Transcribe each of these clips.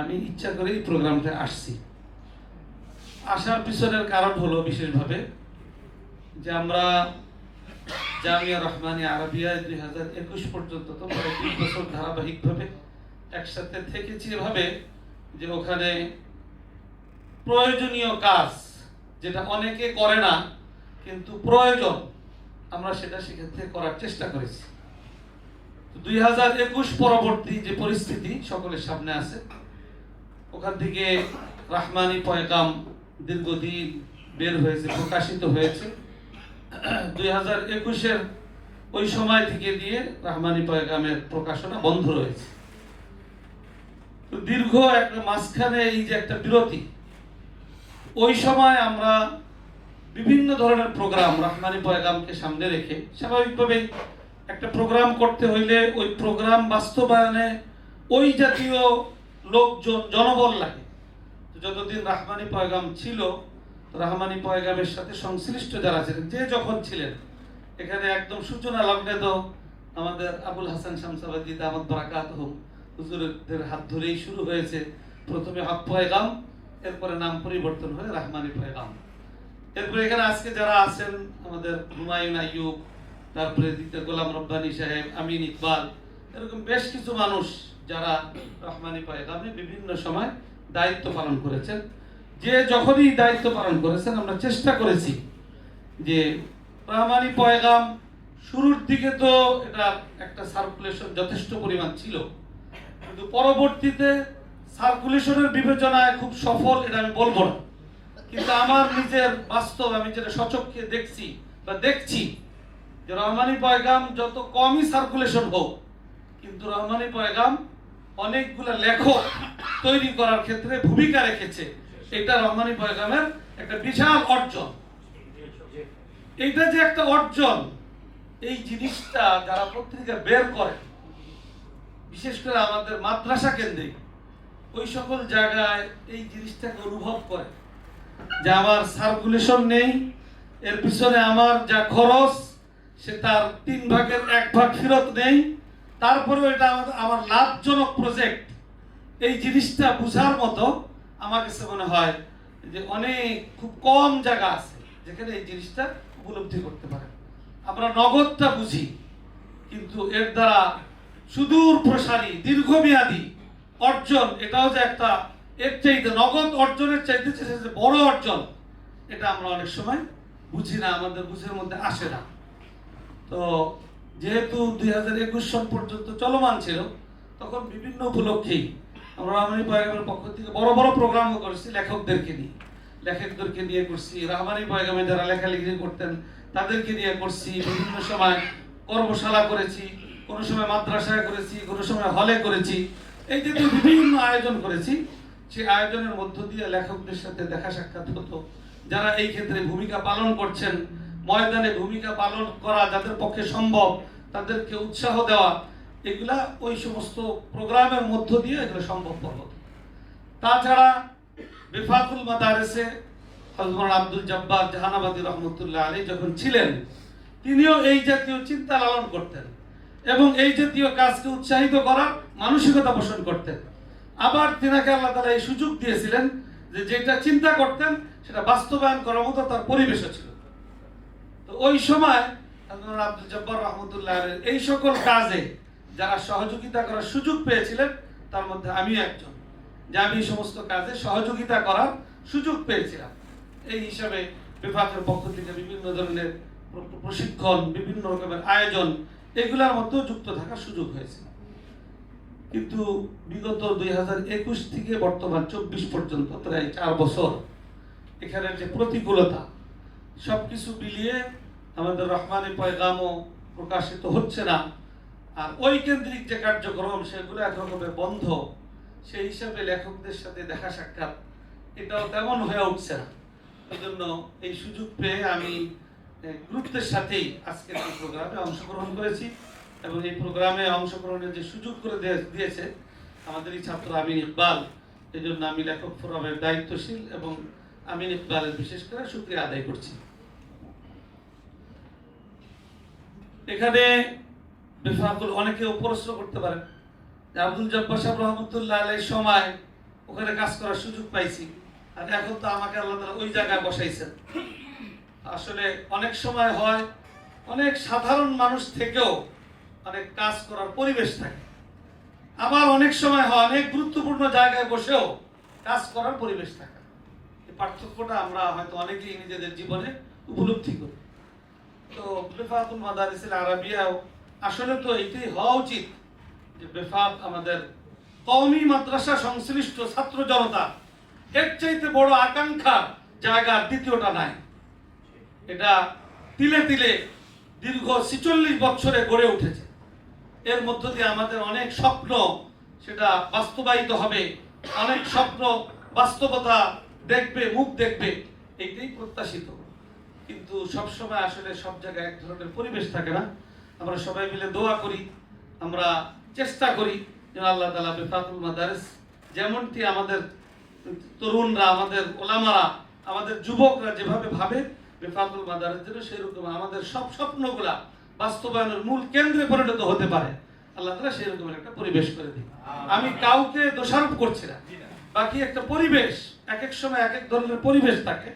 আমি ইচ্ছা করে এই প্রোগ্রামটা আসছি। আসার পিছনের কারণ হলো বিশেষভাবে যে আমরা জামিয়া রহমানি আরবিয়া দুই হাজার একুশ পর্যন্ত তো প্রায় দুই বছর ধারাবাহিকভাবে একসাথে থেকেছি এভাবে যে ওখানে প্রয়োজনীয় কাজ যেটা অনেকে করে না, কিন্তু প্রয়োজন আমরা সেটা সেক্ষেত্রে করার চেষ্টা করেছি। দুই হাজার একুশ পরবর্তী যে পরিস্থিতি সকলের সামনে আছে ওখান থেকে রাহমানি পয়গাম দীর্ঘদিন বের হয়েছে, প্রকাশিত হয়েছে। দুই হাজার একুশের ওই সময় থেকে দিয়ে রাহমানি পয়গামের প্রকাশনা বন্ধ রয়েছে। দীর্ঘ একটা মাঝখানে এই যে একটা বিরতি, ওই সময় আমরা বিভিন্ন ধরনের প্রোগ্রাম রহমানি পয়গামকে সামনে রেখে স্বাভাবিকভাবেই একটা প্রোগ্রাম করতে হইলে ওই প্রোগ্রাম বাস্তবায়নে ওই জাতীয় লোকজন, জনবল লাগে। যতদিন রাহমানি পয়গাম ছিল রাহমানি পয়গামের সাথে সংশ্লিষ্ট যারা ছিলেন, যে যখন ছিলেন, এখানে একদম সূচনা লগ্নে তো আমাদের আবুল হাসান শামসাবাদী দামদ বারাকাত হুজুরদের হাত ধরেই শুরু হয়েছে। প্রথমে হক পয়গাম, এরপরে নাম পরিবর্তন হয়ে রাহমানি পয়গাম। এরপরে এখানে আজকে যারা আছেন, আমাদের হুমায়ুন আইয়ুব, তারপরে দ্বিতীয় গোলাম রব্বানি সাহেব, আমিন ইকবাল, এরকম বেশ কিছু মানুষ যারা রহমানি পয়গামে বিভিন্ন সময় দায়িত্ব পালন করেছেন, যে যখনই দায়িত্ব পালন করেছেন, আমরা চেষ্টা করেছি যে রহমানি পয়গাম শুরুর দিকে তো এটা একটা সার্কুলেশন যথেষ্ট পরিমাণ ছিল, কিন্তু পরবর্তীতে সার্কুলেশনের বিবেচনায় খুব সফল এটা আমি বলব না। কিন্তু আমার নিজের বাস্তব, আমি যেটা সচক্ষে দেখছি বা দেখছি যে রহমানি পয়গাম যত কমই সার্কুলেশন হোক, কিন্তু রহমানি পয়গাম অনেকগুলো লেখক তৈরি করার ক্ষেত্রে ভূমিকা রেখেছে। এটা রহমানি পয়গামের একটা বিশাল অর্জন। এইটা যে একটা অর্জন, এই জিনিসটা যারা পত্রিকা বের করে, বিশেষ করে আমাদের মাদ্রাসা কেন্দ্রিক, ওই সকল জায়গায় এই জিনিসটাকে অনুভব করে যে আমার সার্কুলেশন নেই, এর পিছনে আমার যা খরচ, সে তার তিন ভাগের এক ভাগ ফেরত নেই তারপরেও এটা আমার আমার লাভজনক প্রজেক্ট এই জিনিসটা বুঝার মতো আমার কাছে মনে হয় যে অনেক খুব কম জায়গা আছে যেখানে এই জিনিসটা উপলব্ধি করতে পারে আমরা নগদটা বুঝি, কিন্তু এর দ্বারা সুদূর প্রসারী, দীর্ঘমেয়াদী অর্জন, এটাও যে একটা এর চাইতে নগদ অর্জনের চাইতে যে বড় অর্জন, এটা আমরা অনেক সময় বুঝি না, আমাদের বুঝের মধ্যে আসে না। তো যেহেতু দুই হাজার একুশ সন পর্যন্ত চলমান ছিল, তখন বিভিন্ন উপলক্ষেই আমরা রহমানি পয়গামের পক্ষ থেকে বড় বড় প্রোগ্রামও করেছি লেখকদেরকে নিয়ে। লেখকদেরকে নিয়ে করছি, রহমানি পয়গামে যারা লেখালেখি করতেন তাদেরকে নিয়ে করছি, বিভিন্ন সময় কর্মশালা করেছি, কোনো সময় মাদ্রাসায় করেছি, কোনো সময় হলে করেছি। এই যে বিভিন্ন আয়োজন করেছি, সেই আয়োজনের মধ্য দিয়ে লেখকদের সাথে দেখা সাক্ষাৎ হতো, যারা এই ক্ষেত্রে ভূমিকা পালন করছেন। ময়দানে ভূমিকা পালন করা যাদের পক্ষে সম্ভব, তাদেরকে উৎসাহ দেওয়া, এগুলা ওই সমস্ত প্রোগ্রামের মধ্য দিয়ে এগুলো সম্ভবপর হতো। তাছাড়া বেফাকুল মাদারেসে হজরত আব্দুল জব্বার জাহানাবাদী রহমতুল্লাহ আলী যখন ছিলেন, তিনিও এই জাতীয় চিন্তা লালন করতেন এবং এই জাতীয় কাজকে উৎসাহিত করার মানসিকতা পোষণ করতেন। আবার তিনাকে আল্লাহ তালা এই সুযোগ দিয়েছিলেন যে যেটা চিন্তা করতেন সেটা বাস্তবায়ন করার মতো তার পরিবেশও ছিল। তো ওই সময় আব্দুল জব্বার রহমতুল্লাহ এই সকল কাজে যারা সহযোগিতা করার সুযোগ পেয়েছিলেন, তার মধ্যে আমি একজন, যে আমি এই সমস্ত কাজে সহযোগিতা করার সুযোগ পেয়েছিলাম। এই হিসাবে বিভাগের পক্ষ থেকে বিভিন্ন ধরনের প্রশিক্ষণ, বিভিন্ন রকমের আয়োজন, এগুলোর মধ্যেও যুক্ত থাকার সুযোগ হয়েছে। কিন্তু বিগত দুই হাজার একুশ থেকে বর্তমান চব্বিশ পর্যন্ত, প্রায় চার বছর, এখানের যে প্রতিকূলতা সবকিছু মিলিয়ে আমাদের রহমানি পয়গামও প্রকাশিত হচ্ছে না। আর ওই কেন্দ্রিক যে কার্যক্রম, সেগুলো একরকমের বন্ধ, সেই হিসাবে লেখকদের সাথে দেখা সাক্ষাৎ, এটাও তেমন হয়ে উঠছে না। এই জন্য এই সুযোগ পেয়ে আমি গুরুত্বের সাথেই আজকের এই প্রোগ্রামে অংশগ্রহণ করেছি এবং এই প্রোগ্রামে অংশগ্রহণের যে সুযোগ করে দিয়ে- দিয়েছে আমাদের এই ছাত্র আমিন ইকবাল এই জন্য আমি লেখক ফোরামের দায়িত্বশীল এবং আমিন ইকবালের বিশেষ করে শুক্রিয়া আদায় করছি। এখানে বেফাকুল অনেকে প্রশ্ন করতে পারেন। যে আব্দুল জব্বার সাহেব রহমতুল্লাহ আলের সময় ওখানে কাজ করার সুযোগ পাইছি। আর এখন তো আমাকে আল্লাহ তাআলা ওই জায়গায় বসাইছেন। আসলে অনেক সময় হয়, অনেক সাধারণ মানুষ থেকেও অনেক কাজ করার পরিবেশ থাকে। আবার অনেক সময় হয়, অনেক গুরুত্বপূর্ণ জায়গায় বসেও কাজ করার পরিবেশ থাকে। এই পার্থক্যটা আমরা হয়তো অনেকেই নিজেদের জীবনে উপলব্ধি করি। তো বেফাতুল আরাবিয়াও, আসলে তো এটাই হওয়া উচিত যে বেফাত আমাদের মাদ্রাসা সংশ্লিষ্ট ছাত্র জনতা, এর চাইতে বড় আকাঙ্ক্ষা জায়গা দ্বিতীয়টা নাই। এটা তিলে তিলে দীর্ঘ ছিচল্লিশ বছরে গড়ে উঠেছে। এর মধ্য দিয়ে আমাদের অনেক স্বপ্ন সেটা বাস্তবায়িত হবে, অনেক স্বপ্ন বাস্তবতা দেখবে, মুখ দেখবে, এইটাই প্রত্যাশিত। কিন্তু সবসময় আসলে সব জায়গায় এক ধরনের পরিবেশ থাকে না। আমরা সবাই মিলে দোয়া করি আমরা চেষ্টা করি যেন আল্লাহ তালা বেফাতুল মাদারিস যেমনটি আমাদের তরুণরা আমাদের ওলামারা আমাদের যুবকরা যেভাবে ভাবে বেফাতুল মাদারের জন্য সেরকম আমাদের সব স্বপ্নগুলা বাস্তবায়নের মূল কেন্দ্রে পরিণত হতে পারে। আল্লাহ তালা সেরকম একটা পরিবেশ করে দিই আমি কাউকে দোষারোপ করছি না। বাকি একটা পরিবেশ এক এক সময় এক এক ধরনের পরিবেশ থাকে।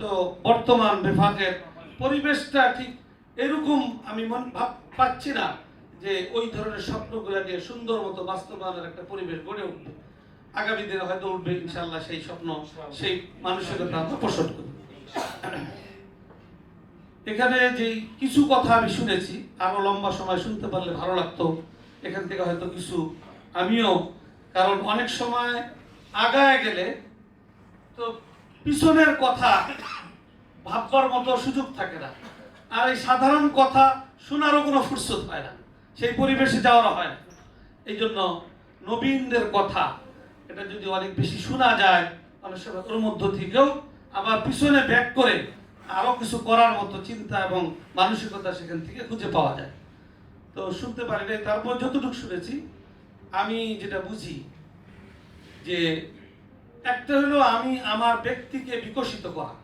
তো বর্তমান বিভাগের পরিবেশটা ঠিক এরকম আমি মন ভাব পাচ্ছি না যে ওই ধরনের স্বপ্নগুলো নিয়ে সুন্দর মতো বাস্তবায়নের একটা পরিবেশ গড়ে উঠবে। আগামী দিনে হয়তো উঠবে ইনশাল্লাহ সেই স্বপ্ন, সেই মানসিকতা আমরা পোষণ করব। এখানে যে কিছু কথা আমি শুনেছি, আরও লম্বা সময় শুনতে পারলে ভালো লাগতো। এখান থেকে হয়তো কিছু আমিও, কারণ অনেক সময় আগায় গেলে তো পিছনের কথা ভাববার মতো সুযোগ থাকে না। আর এই সাধারণ কথা শোনারও কোনো ফুরসত হয় না। সেই পরিবেশে যাওয়ার হয় না। এই জন্য নবীনদের কথা, এটা যদি অনেক বেশি শোনা যায় সময় ওর মধ্য থেকেও আবার পিছনে ব্যাক করে আরও কিছু করার মতো চিন্তা এবং মানসিকতা সেখান থেকে খুঁজে পাওয়া যায়। তো শুনতে পারি তারপর যতটুকু শুনেছি, আমি যেটা বুঝি যে একটা হলো আমি আমার ব্যক্তিকে বিকশিত করা।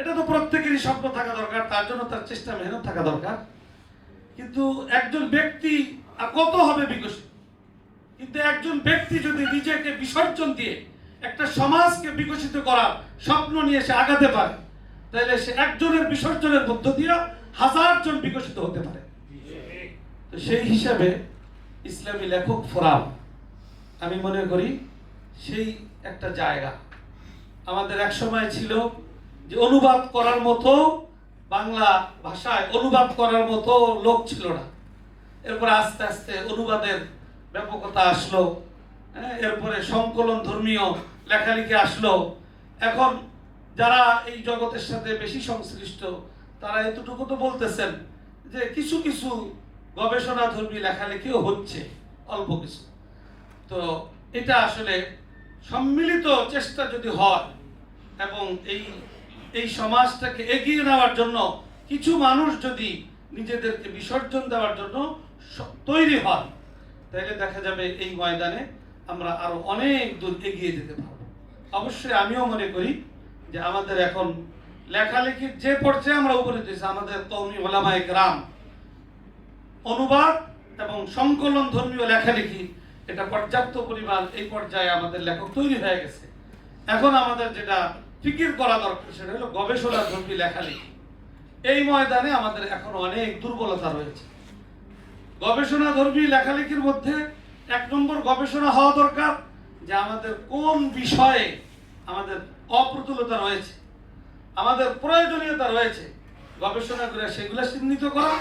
এটা তো প্রত্যেকেরই স্বপ্ন থাকা দরকার, তার জন্য তার চেষ্টা, মেহনত থাকা দরকার। কিন্তু একজন ব্যক্তি আর কত হবে বিকশিত? কিন্তু একজন ব্যক্তি যদি নিজেকে বিসর্জন দিয়ে একটা সমাজকে বিকশিত করার স্বপ্ন নিয়ে সে আগাতে পারে, তাহলে সে একজনের বিসর্জনের মধ্য দিয়ে হাজার জন বিকশিত হতে পারে। তো সেই হিসাবে ইসলামী লেখক ফোরাম, আমি মনে করি সেই একটা জায়গা। আমাদের এক সময় ছিল যে অনুবাদ করার মতো বাংলা ভাষায় অনুবাদ করার মতো লোক ছিল না। এরপরে আস্তে আস্তে অনুবাদের ব্যাপকতা আসলো হ্যাঁ, এরপরে সংকলন ধর্মীয় লেখালেখি আসলো। এখন যারা এই জগতের সাথে বেশি সংশ্লিষ্ট তারা এতটুকু তো বলতেছেন যে কিছু কিছু গবেষণা ধর্মী লেখালেখিও হচ্ছে অল্প কিছু। তো এটা আসলে সম্মিলিত চেষ্টা যদি হয় এবং এই এই সমাজটাকে এগিয়ে নেওয়ার জন্য কিছু মানুষ যদি নিজেদেরকে বিসর্জন দেওয়ার জন্য তৈরি হয়, তাহলে দেখা যাবে এই ময়দানে আমরা আরও অনেক দূর এগিয়ে যেতে পারব। অবশ্যই আমিও মনে করি যে আমাদের এখন লেখালেখির যে পর্যায়ে আমরা উপরে দিয়েছি আমাদের কৌমি ওলামায় গ্রাম অনুবাদ এবং সংকলন ধর্মীয় লেখালেখি এটা পর্যাপ্ত পরিমাণ এই পর্যায়ে আমাদের লেখক তৈরি হয়ে গেছে। এখন আমাদের যেটা ফিকির করা দরকার সেটা হলো গবেষণা ধর্মী লেখালেখি এই ময়দানে আমাদের এখন অনেক দুর্বলতা রয়েছে। গবেষণা ধর্মী লেখালেখির মধ্যে এক নম্বর গবেষণা হওয়া দরকার যে আমাদের কোন বিষয়ে আমাদের অপ্রতুলতা রয়েছে, আমাদের প্রয়োজনীয়তা রয়েছে। গবেষণা করে সেগুলো চিহ্নিত করা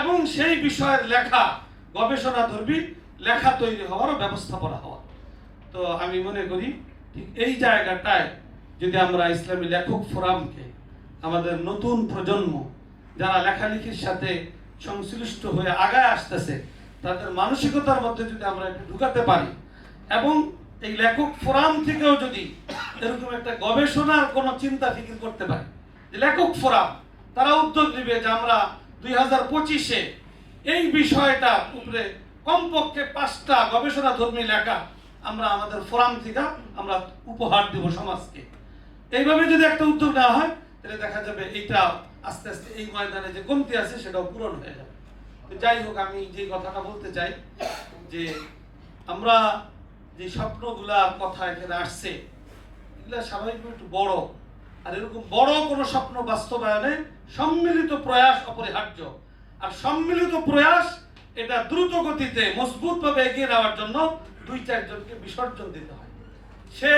এবং সেই বিষয়ের লেখা গবেষণা ধর্মী লেখা তৈরি হওয়ারও ব্যবস্থাপনা হওয়া তো আমি মনে করি, ঠিক এই জায়গাটায় যদি আমরা ইসলামী লেখক ফোরামকে আমাদের নতুন প্রজন্ম যারা লেখালেখির সাথে সংশ্লিষ্ট হয়ে আগায় আসতেছে, তাদের মানসিকতার মধ্যে যদি আমরা একটু ঢুকাতে পারি, এবং এই লেখক ফোরাম থেকেও যদি এরকম একটা গবেষণার কোনো চিন্তা ফিকির করতে পারি লেখক ফোরাম, তারা উদ্যোগ নেবে যে আমরা দুই হাজার পঁচিশে এই বিষয়টা উপরে কমপক্ষে পাঁচটা গবেষণা ধর্মী লেখা আমরা আমাদের ফোরাম থেকে আমরা উপহার দেব সমাজকে। এইভাবে যদি একটা উদ্যোগ নেওয়া হয়, তাহলে দেখা যাবে এইটা আস্তে আস্তে এই ময়দানে যে কমতি আছে, সেটাও পূরণ হয়ে যাবে। যাই হোক, আমি যে কথাটা বলতে চাই, যে আমরা যে স্বপ্নগুলার কথা এখানে আসছে, এগুলা স্বাভাবিকভাবে একটু বড়। আর এরকম বড় কোনো স্বপ্ন বাস্তবায়নে সম্মিলিত প্রয়াস অপরিহার্য। আর সম্মিলিত প্রয়াস এটা দ্রুত গতিতে, মজবুতভাবে এগিয়ে নেওয়ার জন্য দুই চারজনকে বিসর্জন দিতে হয়। সে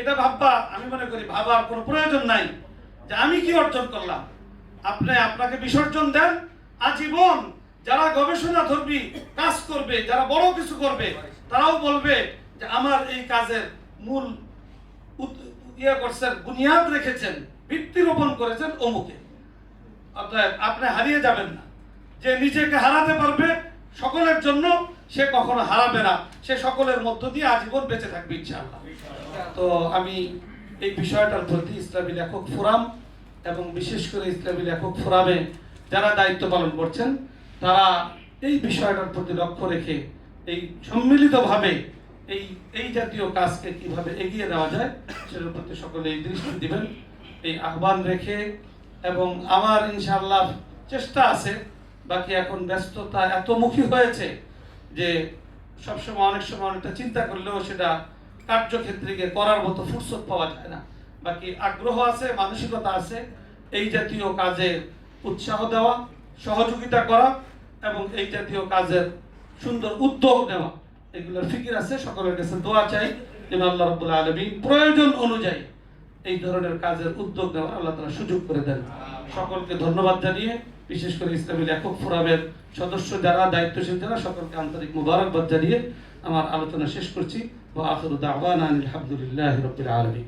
এটা ভাববা, আমি মনে করি ভাবার কোনো প্রয়োজন নাই যে আমি কি অর্জন করলাম। আপনি আপনাকে বিসর্জন দেন, আজীবন যারা গবেষণা ধর্মী কাজ করবে, যারা বড় কিছু করবে, তারাও বলবে যে আমার এই কাজের মূল ইয়ে করছেন, বুনিয়াদ রেখেছেন, ভিত্তি রোপণ করেছেন অমুকে। অতএব আপনি হারিয়ে যাবেন না। যে নিজেকে হারাতে পারবে সকলের জন্য সে কখনো হারাবে না। সে সকলের মধ্য দিয়ে আজীবন বেঁচে থাকবে, ইনশাআল্লাহ। তো আমি এই বিষয়টার প্রতি ইসলামী লেখক ফোরাম এবং বিশেষ করে ইসলামী লেখক ফোরামে যারা দায়িত্ব পালন করছেন, তারা এই বিষয়টার প্রতি লক্ষ্য রেখে এই সম্মিলিতভাবে এই এই জাতীয় কাজকে কীভাবে এগিয়ে দেওয়া যায়, সেটার প্রতি সকলে এই দৃষ্টি দিবেন, এই আহ্বান রেখে এবং আমার ইনশাআল্লাহ চেষ্টা আছে বাকি এখন ব্যস্ততা এতমুখী হয়েছে যে সবসময় অনেক সময় অনেকটা চিন্তা করলেও সেটা কার্যক্ষেত্রে গিয়ে করার মতো ফুরসত পাওয়া যায় না। বাকি আগ্রহ আছে, মানসিকতা আছে, এই জাতীয় কাজে উৎসাহ দেওয়া, সহযোগিতা করা এবং এই জাতীয় কাজের সুন্দর উদ্যোগ নেওয়া। এগুলোর ফিকির আছে, সকলের কাছে দোয়া চাই যেন আল্লাহ রব্বুল আলমী প্রয়োজন অনুযায়ী এই ধরনের কাজের উদ্যোগ নেওয়ার আল্লাহ তারা সুযোগ করে দেন। সকলকে ধন্যবাদ জানিয়ে বিশেষ করে ইসলামী লেখক ফোরামের সদস্য যারা, দায়িত্বশীল যারা, সকলকে আন্তরিক মুবারকবাদ জানিয়ে আমার আলোচনা শেষ করছি। ও আখরুদ আওয়ান আলহামদুলিল্লাহ রবিল আলমী